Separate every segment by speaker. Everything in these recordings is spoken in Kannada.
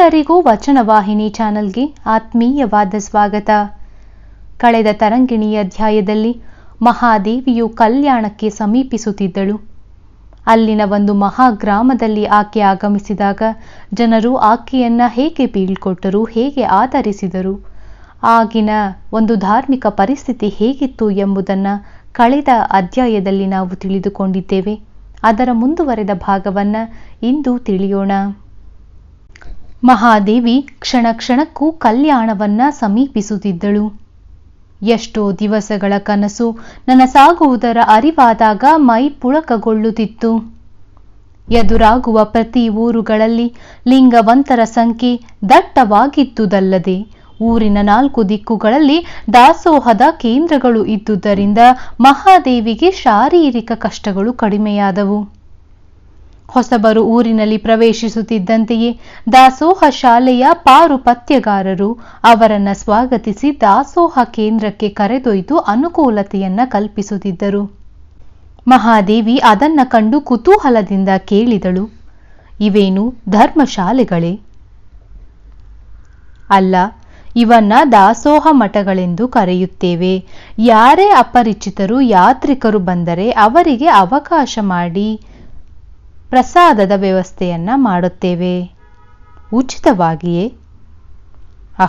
Speaker 1: ಎಲ್ಲರಿಗೂ ವಚನವಾಹಿನಿ ಚಾನೆಲ್ಗೆ ಆತ್ಮೀಯವಾದ ಸ್ವಾಗತ. ಕಳೆದ ತರಂಗಿಣಿ ಅಧ್ಯಾಯದಲ್ಲಿ ಮಹಾದೇವಿಯು ಕಲ್ಯಾಣಕ್ಕೆ ಸಮೀಪಿಸುತ್ತಿದ್ದಳು. ಅಲ್ಲಿನ ಒಂದು ಮಹಾಗ್ರಾಮದಲ್ಲಿ ಆಕೆ ಆಗಮಿಸಿದಾಗ ಜನರು ಆಕೆಯನ್ನ ಹೇಗೆ ಬೀಳ್ಕೊಟ್ಟರು, ಹೇಗೆ ಆಧರಿಸಿದರು, ಆಗಿನ ಒಂದು ಧಾರ್ಮಿಕ ಪರಿಸ್ಥಿತಿ ಹೇಗಿತ್ತು ಎಂಬುದನ್ನು ಕಳೆದ ಅಧ್ಯಾಯದಲ್ಲಿ ನಾವು ತಿಳಿದುಕೊಂಡಿದ್ದೇವೆ. ಅದರ ಮುಂದುವರೆದ ಭಾಗವನ್ನ ಇಂದು ತಿಳಿಯೋಣ. ಮಹಾದೇವಿ ಕ್ಷಣ ಕ್ಷಣಕ್ಕೂ ಕಲ್ಯಾಣವನ್ನ ಸಮೀಪಿಸುತ್ತಿದ್ದಳು. ಎಷ್ಟೋ ದಿವಸಗಳ ಕನಸು ನನಸಾಗುವುದರ ಅರಿವಾದಾಗ ಮೈ ಪುಳಕಗೊಳ್ಳುತ್ತಿತ್ತು. ಎದುರಾಗುವ ಪ್ರತಿ ಊರುಗಳಲ್ಲಿ ಲಿಂಗವಂತರ ಸಂಖ್ಯೆ ದಟ್ಟವಾಗಿದ್ದುದಲ್ಲದೆ ಊರಿನ ನಾಲ್ಕು ದಿಕ್ಕುಗಳಲ್ಲಿ ದಾಸೋಹದ ಕೇಂದ್ರಗಳು ಇದ್ದುದರಿಂದ ಮಹಾದೇವಿಗೆ ಶಾರೀರಿಕ ಕಷ್ಟಗಳು ಕಡಿಮೆಯಾದವು. ಹೊಸಬರು ಊರಿನಲ್ಲಿ ಪ್ರವೇಶಿಸುತ್ತಿದ್ದಂತೆಯೇ ದಾಸೋಹ ಶಾಲೆಯ ಪಾರುಪತ್ಯಗಾರರು ಅವರನ್ನ ಸ್ವಾಗತಿಸಿ ದಾಸೋಹ ಕೇಂದ್ರಕ್ಕೆ ಕರೆದೊಯ್ದು ಅನುಕೂಲತೆಯನ್ನ ಕಲ್ಪಿಸುತ್ತಿದ್ದರು. ಮಹಾದೇವಿ ಅದನ್ನ ಕಂಡು ಕುತೂಹಲದಿಂದ ಕೇಳಿದಳು, ಇವೇನು ಧರ್ಮಶಾಲೆಗಳೇ? ಅಲ್ಲ, ಇವನ್ನ ದಾಸೋಹ ಮಠಗಳೆಂದು ಕರೆಯುತ್ತೇವೆ. ಯಾರೇ ಅಪರಿಚಿತರು ಯಾತ್ರಿಕರು ಬಂದರೆ ಅವರಿಗೆ ಅವಕಾಶ ಮಾಡಿ. ಪ್ರಸಾದದ ವ್ಯವಸ್ಥೆಯನ್ನು ಮಾಡುತ್ತೇವೆ. ಉಚಿತವಾಗಿಯೇ.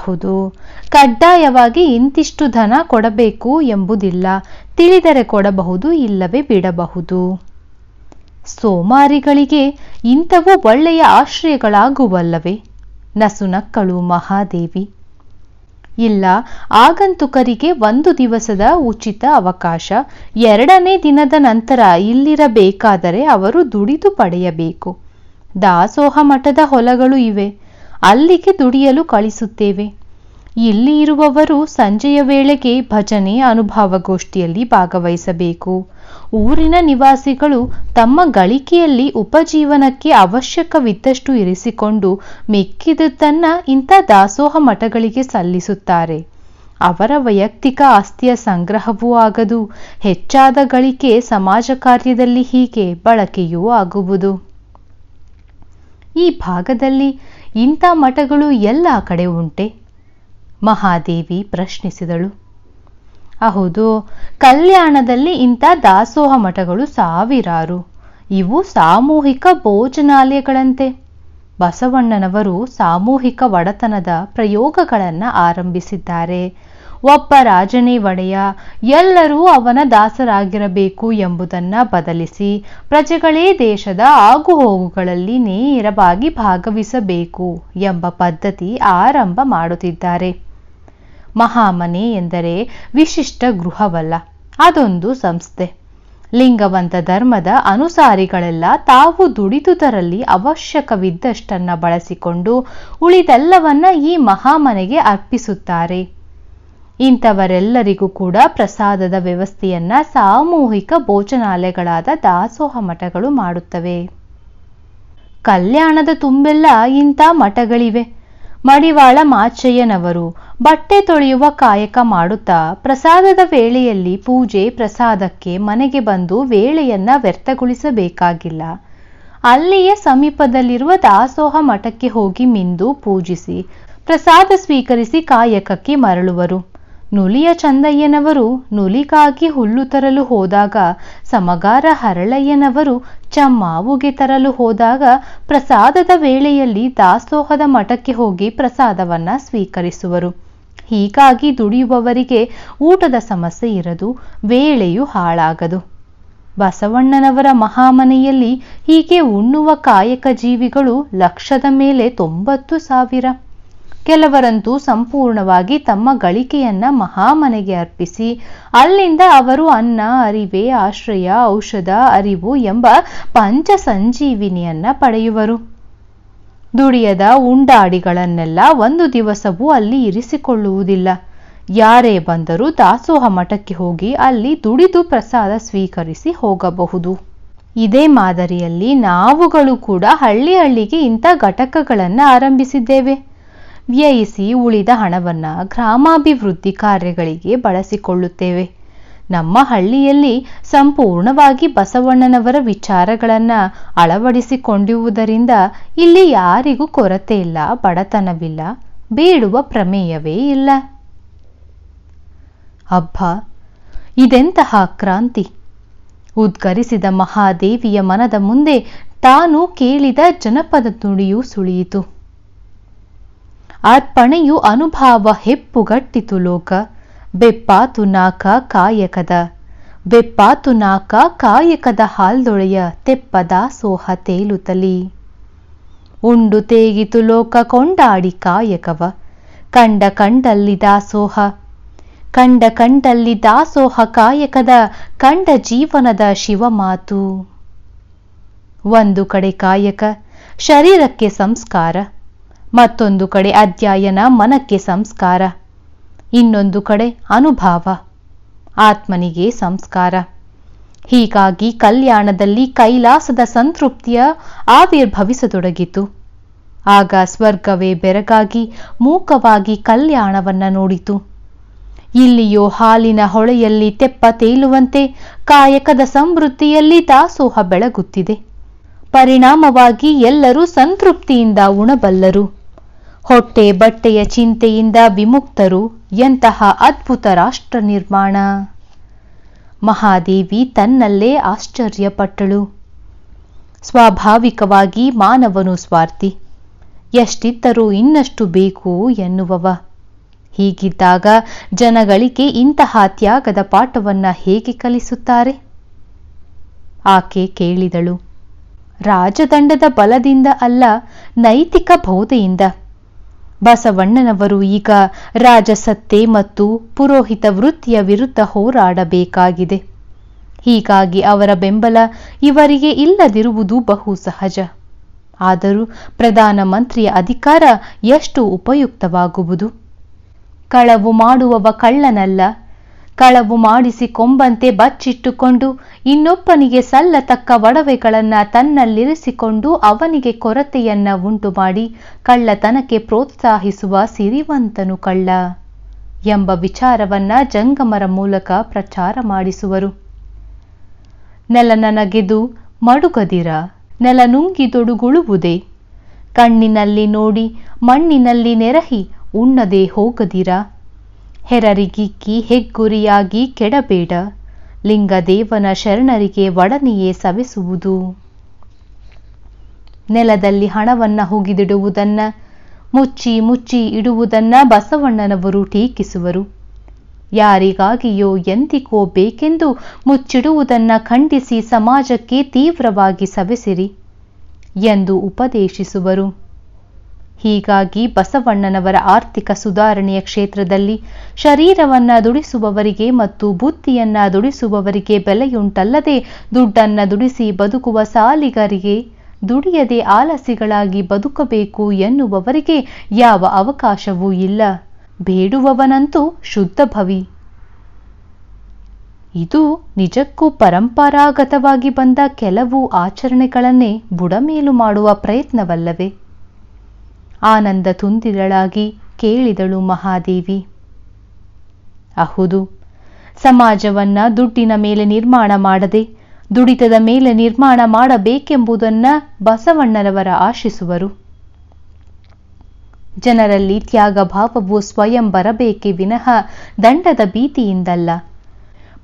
Speaker 1: ಹೌದು, ಕಡ್ಡಾಯವಾಗಿ ಇಂತಿಷ್ಟು ಧನ ಕೊಡಬೇಕು ಎಂಬುದಿಲ್ಲ. ತಿಳಿದರೆ ಕೊಡಬಹುದು, ಇಲ್ಲವೇ ಬಿಡಬಹುದು. ಸೋಮಾರಿಗಳಿಗೆ ಇಂಥವು ಒಳ್ಳೆಯ ಆಶ್ರಯಗಳಾಗುವಲ್ಲವೇ? ನಸುನಕ್ಕಳು ಮಹಾದೇವಿ. ಇಲ್ಲ, ಆಗಂತುಕರಿಗೆ ಒಂದು ದಿವಸದ ಉಚಿತ ಅವಕಾಶ. ಎರಡನೇ ದಿನದ ನಂತರ ಇಲ್ಲಿರಬೇಕಾದರೆ ಅವರು ದುಡಿದು ಪಡೆಯಬೇಕು. ದಾಸೋಹ ಮಠದ ಹೊಲಗಳು ಇವೆ. ಅಲ್ಲಿಗೆ ದುಡಿಯಲು ಕಳಿಸುತ್ತೇವೆ. ಇಲ್ಲಿ ಇರುವವರು ಸಂಜೆಯ ವೇಳೆಗೆ ಭಜನೆ ಅನುಭವಗೋಷ್ಠಿಯಲ್ಲಿ ಭಾಗವಹಿಸಬೇಕು. ಊರಿನ ನಿವಾಸಿಗಳು ತಮ್ಮ ಗಳಿಕೆಯಲ್ಲಿ ಉಪಜೀವನಕ್ಕೆ ಅವಶ್ಯಕವಿದ್ದಷ್ಟು ಇರಿಸಿಕೊಂಡು ಮಿಕ್ಕಿದುದನ್ನ ಇಂಥ ದಾಸೋಹ ಮಠಗಳಿಗೆ ಸಲ್ಲಿಸುತ್ತಾರೆ. ಅವರ ವೈಯಕ್ತಿಕ ಆಸ್ತಿಯ ಸಂಗ್ರಹವೂ ಆಗದು. ಹೆಚ್ಚಾದ ಗಳಿಕೆ ಸಮಾಜ ಕಾರ್ಯದಲ್ಲಿ ಹೀಗೆ ಬಳಕೆಯೂ ಆಗುವುದು. ಈ ಭಾಗದಲ್ಲಿ ಇಂಥ ಮಠಗಳು ಎಲ್ಲ ಕಡೆ ಉಂಟೆ. ಮಹಾದೇವಿ ಪ್ರಶ್ನಿಸಿದಳು. ಹೌದು ಕಲ್ಯಾಣದಲ್ಲಿ ಇಂಥ ದಾಸೋಹ ಮಠಗಳು ಸಾವಿರಾರು. ಇವು ಸಾಮೂಹಿಕ ಭೋಜನಾಲಯಗಳಂತೆ. ಬಸವಣ್ಣನವರು ಸಾಮೂಹಿಕ ಒಡೆತನದ ಪ್ರಯೋಗಗಳನ್ನು ಆರಂಭಿಸಿದ್ದಾರೆ. ಒಬ್ಬ ರಾಜನೇ ಒಡೆಯ, ಎಲ್ಲರೂ ಅವನ ದಾಸರಾಗಿರಬೇಕು ಎಂಬುದನ್ನು ಬದಲಿಸಿ ಪ್ರಜೆಗಳೇ ದೇಶದ ಆಗುಹೋಗುಗಳಲ್ಲಿ ನೇರವಾಗಿ ಭಾಗವಹಿಸಬೇಕು ಎಂಬ ಪದ್ಧತಿ ಆರಂಭ ಮಾಡುತ್ತಿದ್ದಾರೆ. ಮಹಾಮನೆ ಎಂದರೆ ವಿಶಿಷ್ಟ ಗೃಹವಲ್ಲ, ಅದೊಂದು ಸಂಸ್ಥೆ. ಲಿಂಗವಂತ ಧರ್ಮದ ಅನುಸಾರಿಗಳೆಲ್ಲ ತಾವು ದುಡಿದುದರಲ್ಲಿ ಅವಶ್ಯಕವಿದ್ದಷ್ಟನ್ನ ಬಳಸಿಕೊಂಡು ಉಳಿದೆಲ್ಲವನ್ನ ಈ ಮಹಾಮನೆಗೆ ಅರ್ಪಿಸುತ್ತಾರೆ. ಇಂಥವರೆಲ್ಲರಿಗೂ ಕೂಡ ಪ್ರಸಾದದ ವ್ಯವಸ್ಥೆಯನ್ನ ಸಾಮೂಹಿಕ ಭೋಜನಾಲಯಗಳಾದ ದಾಸೋಹ ಮಠಗಳು ಮಾಡುತ್ತವೆ. ಕಲ್ಯಾಣದ ತುಂಬೆಲ್ಲ ಇಂಥ ಮಠಗಳಿವೆ. ಮಡಿವಾಳ ಮಾಚಯ್ಯನವರು ಬಟ್ಟೆ ತೊಳೆಯುವ ಕಾಯಕ ಮಾಡುತ್ತಾ ಪ್ರಸಾದದ ವೇಳೆಯಲ್ಲಿ ಪೂಜೆ ಪ್ರಸಾದಕ್ಕೆ ಮನೆಗೆ ಬಂದು ವೇಳೆಯನ್ನ ವ್ಯರ್ಥಗೊಳಿಸಬೇಕಾಗಿಲ್ಲ. ಅಲ್ಲಿಯೇ ಸಮೀಪದಲ್ಲಿರುವ ದಾಸೋಹ ಮಠಕ್ಕೆ ಹೋಗಿ ಮಿಂದು ಪೂಜಿಸಿ ಪ್ರಸಾದ ಸ್ವೀಕರಿಸಿ ಕಾಯಕಕ್ಕೆ ಮರಳುವರು. ನುಲಿಯ ಚಂದಯ್ಯನವರು ನುಲಿಗಾಗಿ ಹುಲ್ಲು ತರಲು ಹೋದಾಗ ಸಮಗಾರ ಹರಳಯ್ಯನವರು ಚಮ್ಮಾವುಗೆ ತರಲು ಹೋದಾಗ ಪ್ರಸಾದದ ವೇಳೆಯಲ್ಲಿ ದಾಸೋಹದ ಮಠಕ್ಕೆ ಹೋಗಿ ಪ್ರಸಾದವನ್ನ ಸ್ವೀಕರಿಸುವರು. ಹೀಗಾಗಿ ದುಡಿಯುವವರಿಗೆ ಊಟದ ಸಮಸ್ಯೆ ಇರದು, ವೇಳೆಯೂ ಹಾಳಾಗದು. ಬಸವಣ್ಣನವರ ಮಹಾಮನೆಯಲ್ಲಿ ಹೀಗೆ ಉಣ್ಣುವ ಕಾಯಕ ಜೀವಿಗಳು ಲಕ್ಷದ ಮೇಲೆ ತೊಂಬತ್ತು ಸಾವಿರ. ಕೆಲವರಂತೂ ಸಂಪೂರ್ಣವಾಗಿ ತಮ್ಮ ಗಳಿಕೆಯನ್ನ ಮಹಾಮನೆಗೆ ಅರ್ಪಿಸಿ, ಅಲ್ಲಿಂದ ಅವರು ಅನ್ನ, ಅರಿವೆ, ಆಶ್ರಯ, ಔಷಧ, ಅರಿವು ಎಂಬ ಪಂಚ ಸಂಜೀವಿನಿಯನ್ನ ಪಡೆಯುವರು. ದುಡಿಯದ ಉಂಡಾಡಿಗಳನ್ನೆಲ್ಲ ಒಂದು ದಿವಸವೂ ಅಲ್ಲಿ ಇರಿಸಿಕೊಳ್ಳುವುದಿಲ್ಲ. ಯಾರೇ ಬಂದರೂ ದಾಸೋಹ ಮಠಕ್ಕೆ ಹೋಗಿ ಅಲ್ಲಿ ದುಡಿದು ಪ್ರಸಾದ ಸ್ವೀಕರಿಸಿ ಹೋಗಬಹುದು. ಇದೇ ಮಾದರಿಯಲ್ಲಿ ನಾವುಗಳು ಕೂಡ ಹಳ್ಳಿ ಹಳ್ಳಿಗೆ ಇಂಥ ಘಟಕಗಳನ್ನು ಆರಂಭಿಸಿದ್ದೇವೆ. ವ್ಯಯಿಸಿ ಉಳಿದ ಹಣವನ್ನು ಗ್ರಾಮಾಭಿವೃದ್ಧಿ ಕಾರ್ಯಗಳಿಗೆ ಬಳಸಿಕೊಳ್ಳುತ್ತೇವೆ. ನಮ್ಮ ಹಳ್ಳಿಯಲ್ಲಿ ಸಂಪೂರ್ಣವಾಗಿ ಬಸವಣ್ಣನವರ ವಿಚಾರಗಳನ್ನು ಅಳವಡಿಸಿಕೊಂಡಿರುವುದರಿಂದ ಇಲ್ಲಿ ಯಾರಿಗೂ ಕೊರತೆ ಇಲ್ಲ, ಬಡತನವಿಲ್ಲ, ಬೇಡುವ ಪ್ರಮೇಯವೇ ಇಲ್ಲ. ಅಬ್ಬ ಇದೆಂತಹ ಕ್ರಾಂತಿ ಉದ್ಗರಿಸಿದ ಮಹಾದೇವಿಯ ಮನದ ಮುಂದೆ ತಾನು ಕೇಳಿದ ಜನಪದ ನುಡಿಯು ಸುಳಿಯಿತು. ಅರ್ಪಣೆಯು ಅನುಭಾವ ಹೆಪ್ಪುಗಟ್ಟಿತು ಲೋಕ. ಬೆಪ್ಪಾತು ನಾಕ ಕಾಯಕದ. ಬೆಪ್ಪಾತು ನಾಕ ಕಾಯಕದ ಹಾಲ್ದೊಳೆಯ ತೆಪ್ಪದ ಸೋಹ ತೇಲುತಲಿ ಉಂಡು ತೇಗಿತು ಲೋಕ ಕೊಂಡಾಡಿ ಕಾಯಕವ. ಕಂಡ ಕಂಡಲ್ಲಿ ದಾಸೋಹ ಕಂಡ ಕಂಡಲ್ಲಿ ದಾಸೋಹ ಕಾಯಕದ, ಕಂಡ ಜೀವನದ ಶಿವಮಾತು ಒಂದು ಕಡೆ ಕಾಯಕ, ಶರೀರಕ್ಕೆ ಸಂಸ್ಕಾರ. ಮತ್ತೊಂದು ಕಡೆ ಅಧ್ಯಯನ, ಮನಕ್ಕೆ ಸಂಸ್ಕಾರ. ಇನ್ನೊಂದು ಕಡೆ ಅನುಭಾವ, ಆತ್ಮನಿಗೆ ಸಂಸ್ಕಾರ. ಹೀಗಾಗಿ ಕಲ್ಯಾಣದಲ್ಲಿ ಕೈಲಾಸದ ಸಂತೃಪ್ತಿಯ ಆವಿರ್ಭವಿಸತೊಡಗಿತು. ಆಗ ಸ್ವರ್ಗವೇ ಬೆರಗಾಗಿ ಮೂಕವಾಗಿ ಕಲ್ಯಾಣವನ್ನ ನೋಡಿತು. ಇಲ್ಲಿಯೋ ಹಾಲಿನ ಹೊಳೆಯಲ್ಲಿ ತೆಪ್ಪ ತೇಲುವಂತೆ ಕಾಯಕದ ಸಮೃದ್ಧಿಯಲ್ಲಿ ದಾಸೋಹ ಬೆಳಗುತ್ತಿದೆ. ಪರಿಣಾಮವಾಗಿ ಎಲ್ಲರೂ ಸಂತೃಪ್ತಿಯಿಂದ ಉಣಬಲ್ಲರು. ಹೊಟ್ಟೆ ಬಟ್ಟೆಯ ಚಿಂತೆಯಿಂದ ವಿಮುಕ್ತರು ಎಂತಹ ಅದ್ಭುತ ರಾಷ್ಟ್ರ ನಿರ್ಮಾಣ. ಮಹಾದೇವಿ ತನ್ನಲ್ಲೇ ಆಶ್ಚರ್ಯಪಟ್ಟಳು. ಸ್ವಾಭಾವಿಕವಾಗಿ ಮಾನವನು ಸ್ವಾರ್ಥಿ. ಎಷ್ಟಿದ್ದರೂ ಇನ್ನಷ್ಟು ಬೇಕು ಎನ್ನುವವ. ಹೀಗಿದ್ದಾಗ ಜನಗಳಿಗೆ ಇಂತಹ ತ್ಯಾಗದ ಪಾಠವನ್ನ ಹೇಗೆ ಕಲಿಸುತ್ತಾರೆ? ಆಕೆ ಕೇಳಿದಳು. ರಾಜದಂಡದ ಬಲದಿಂದ ಅಲ್ಲ, ನೈತಿಕ ಬೋಧೆಯಿಂದ. ಬಸವಣ್ಣನವರು ಈಗ ರಾಜಸತ್ತೆ ಮತ್ತು ಪುರೋಹಿತ ವೃತ್ತಿಯ ವಿರುದ್ಧ ಹೋರಾಡಬೇಕಾಗಿದೆ. ಹೀಗಾಗಿ ಅವರ ಬೆಂಬಲ ಇವರಿಗೆ ಇಲ್ಲದಿರುವುದು ಬಹು ಸಹಜ. ಆದರೂ ಪ್ರಧಾನಮಂತ್ರಿಯ ಅಧಿಕಾರ ಎಷ್ಟು ಉಪಯುಕ್ತವಾಗುವುದು? ಕಳವು ಮಾಡುವವ ಕಳ್ಳನಲ್ಲ ಕಳವು ಮಾಡಿಸಿ ಕೊಂಬಂತೆ ಬಚ್ಚಿಟ್ಟುಕೊಂಡು ಇನ್ನೊಬ್ಬನಿಗೆ ಸಲ್ಲತಕ್ಕ ಒಡವೆಗಳನ್ನ ತನ್ನಲ್ಲಿರಿಸಿಕೊಂಡು ಅವನಿಗೆ ಕೊರತೆಯನ್ನ ಉಂಟು ಮಾಡಿ ಕಳ್ಳತನಕ್ಕೆ ಪ್ರೋತ್ಸಾಹಿಸುವ ಸಿರಿವಂತನು ಕಳ್ಳ ಎಂಬ ವಿಚಾರವನ್ನ ಜಂಗಮರ ಮೂಲಕ ಪ್ರಚಾರ ಮಾಡಿಸುವರು. ನೆಲ ನನಗೆದು ಮಡುಗದಿರ, ನೆಲ ನುಂಗಿದೊಡುಗುಳುವುದೇ? ಕಣ್ಣಿನಲ್ಲಿ ನೋಡಿ ಮಣ್ಣಿನಲ್ಲಿ ನೆರಹಿ ಉಣ್ಣದೆ ಹೋಗದಿರ? ಹೆರರಿಗಿಕ್ಕಿ ಹೆಗ್ಗುರಿಯಾಗಿ ಕೆಡಬೇಡ. ಲಿಂಗದೇವನ ಶರಣರಿಗೆ ಒಡನೆಯೇ ಸವೆಸುವುದು. ನೆಲದಲ್ಲಿ ಹಣವನ್ನ ಹುಗಿದಿಡುವುದನ್ನ, ಮುಚ್ಚಿ ಮುಚ್ಚಿ ಇಡುವುದನ್ನ ಬಸವಣ್ಣನವರು ಟೀಕಿಸುವರು. ಯಾರಿಗಾಗಿಯೋ ಎಂದಿಗೋ ಬೇಕೆಂದು ಮುಚ್ಚಿಡುವುದನ್ನ ಖಂಡಿಸಿ ಸಮಾಜಕ್ಕೆ ತೀವ್ರವಾಗಿ ಸವೆಸಿರಿ ಎಂದು ಉಪದೇಶಿಸುವರು. ಹೀಗಾಗಿ ಬಸವಣ್ಣನವರ ಆರ್ಥಿಕ ಸುಧಾರಣೆಯ ಕ್ಷೇತ್ರದಲ್ಲಿ ಶರೀರವನ್ನ ದುಡಿಸುವವರಿಗೆ ಮತ್ತು ಬುದ್ಧಿಯನ್ನ ದುಡಿಸುವವರಿಗೆ ಬೆಲೆಯುಂಟಲ್ಲದೆ ದುಡ್ಡನ್ನ ದುಡಿಸಿ ಬದುಕುವ ಸಾಲಿಗರಿಗೆ ದುಡಿಯದೆ ಆಲಸಿಗಳಾಗಿ ಬದುಕಬೇಕು ಎನ್ನುವವರಿಗೆ ಯಾವ ಅವಕಾಶವೂ ಇಲ್ಲ. ಬೇಡುವವನಂತೂ ಶುದ್ಧ ಭವಿ. ಇದು ನಿಜಕ್ಕೂ ಪರಂಪರಾಗತವಾಗಿ ಬಂದ ಕೆಲವು ಆಚರಣೆಗಳನ್ನೇ ಬುಡಮೇಲು ಮಾಡುವ ಪ್ರಯತ್ನವಲ್ಲವೇ? ಆನಂದ ತುಂದಿರಳಾಗಿ ಕೇಳಿದಳು ಮಹಾದೇವಿ. ಅಹುದು, ಸಮಾಜವನ್ನ ದುಡ್ಡಿನ ಮೇಲೆ ನಿರ್ಮಾಣ ಮಾಡದೆ ದುಡಿತದ ಮೇಲೆ ನಿರ್ಮಾಣ ಮಾಡಬೇಕೆಂಬುದನ್ನ ಬಸವಣ್ಣನವರ ಆಶಿಸುವರು. ಜನರಲ್ಲಿ ತ್ಯಾಗ ಭಾವವು ಸ್ವಯಂ ಬರಬೇಕೆ ವಿನಃ ದಂಡದ ಭೀತಿಯಿಂದಲ್ಲ.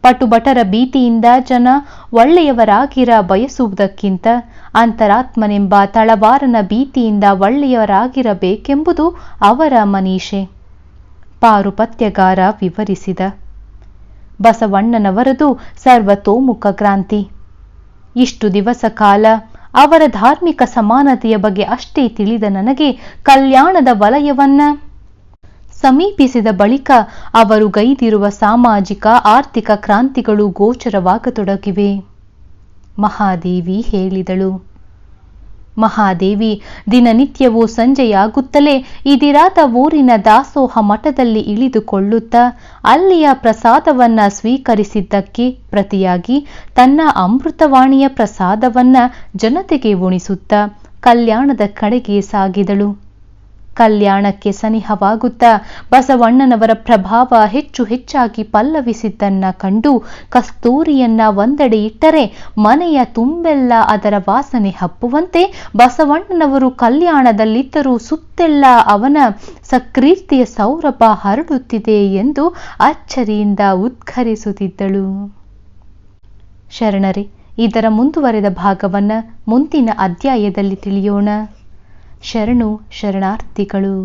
Speaker 1: ಪಟುಬಟರ ಭೀತಿಯಿಂದ ಜನ ಒಳ್ಳೆಯವರಾಗಿರ ಬಯಸುವುದಕ್ಕಿಂತ ಅಂತರಾತ್ಮನೆಂಬ ತಳವಾರನ ಭೀತಿಯಿಂದ ಒಳ್ಳೆಯವರಾಗಿರಬೇಕೆಂಬುದು ಅವರ ಮನೀಷೆ. ಪಾರುಪತ್ಯಗಾರ ವಿವರಿಸಿದ. ಬಸವಣ್ಣನವರದು ಸರ್ವತೋಮುಖ ಕ್ರಾಂತಿ. ಇಷ್ಟು ದಿವಸ ಕಾಲ ಅವರ ಧಾರ್ಮಿಕ ಸಮಾನತೆಯ ಬಗ್ಗೆ ಅಷ್ಟೇ ತಿಳಿದ ನನಗೆ ಕಲ್ಯಾಣದ ವಲಯವನ್ನ ಸಮೀಪಿಸಿದ ಬಳಿಕ ಅವರು ಗೈದಿರುವ ಸಾಮಾಜಿಕ, ಆರ್ಥಿಕ ಕ್ರಾಂತಿಗಳು ಗೋಚರವಾಗತೊಡಗಿವೆ. ಮಹಾದೇವಿ ಹೇಳಿದಳು. ಮಹಾದೇವಿ, ದಿನನಿತ್ಯವೂ ಸಂಜೆಯಾಗುತ್ತಲೇ ಇದಿರಾದ ಊರಿನ ದಾಸೋಹ ಮಠದಲ್ಲಿ ಇಳಿದುಕೊಳ್ಳುತ್ತಾ ಅಲ್ಲಿಯ ಪ್ರಸಾದವನ್ನ ಸ್ವೀಕರಿಸಿದ್ದಕ್ಕೆ ಪ್ರತಿಯಾಗಿ ತನ್ನ ಅಮೃತವಾಣಿಯ ಪ್ರಸಾದವನ್ನ ಜನತೆಗೆ ಉಣಿಸುತ್ತಾ ಕಲ್ಯಾಣದ ಕಡೆಗೆ ಸಾಗಿದಳು. ಕಲ್ಯಾಣಕ್ಕೆ ಸನಿಹವಾಗುತ್ತಾ ಬಸವಣ್ಣನವರ ಪ್ರಭಾವ ಹೆಚ್ಚು ಹೆಚ್ಚಾಗಿ ಪಲ್ಲವಿಸಿದ್ದನ್ನ ಕಂಡು ಕಸ್ತೂರಿಯನ್ನ ಒಂದೆಡೆ ಇಟ್ಟರೆ ಮನೆಯ ತುಂಬೆಲ್ಲ ಅದರ ವಾಸನೆ ಹಬ್ಬುವಂತೆ ಬಸವಣ್ಣನವರು ಕಲ್ಯಾಣದಲ್ಲಿದ್ದರೂ ಸುತ್ತೆಲ್ಲ ಅವನ ಸಕೀರ್ತಿಯ ಸೌರಭ ಹರಡುತ್ತಿದೆ ಎಂದು ಅಚ್ಚರಿಯಿಂದ ಉದ್ಘರಿಸುತ್ತಿದ್ದಳು. ಶರಣರೇ, ಇದರ ಮುಂದುವರೆದ ಭಾಗವನ್ನ ಮುಂದಿನ ಅಧ್ಯಾಯದಲ್ಲಿ ತಿಳಿಯೋಣ. ಶರಣು ಶರಣಾರ್ಥಿಗಳು.